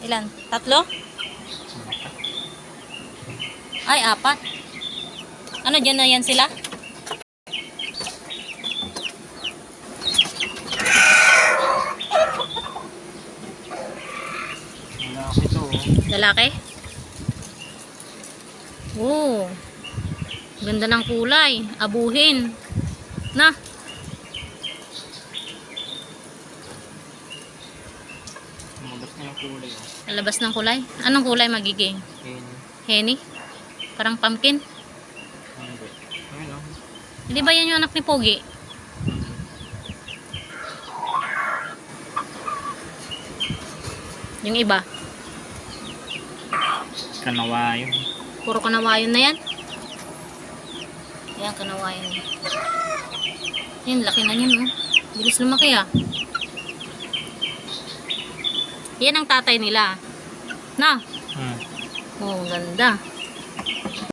Ilan? Tatlo? Ay, apat. Ano, dyan na yan sila? Malaki to. oh. Lalaki? Oo. Ganda ng kulay. Abuhin. Na. Lumabas na yung kulay. oh. Lalabas ng kulay. Anong kulay magiging? Ayun. Henny? Parang pumpkin? Hindi. Ayun oh. Hindi ba yan yung anak ni Pogi? Yung iba? Kanawayo. Puro kanawayon na yan? Yan, kanawayon. Yan, laki na yan, oh. Bilis lumaki, ah. Yan ang tatay nila. Na? Hmm. Oh, ganda.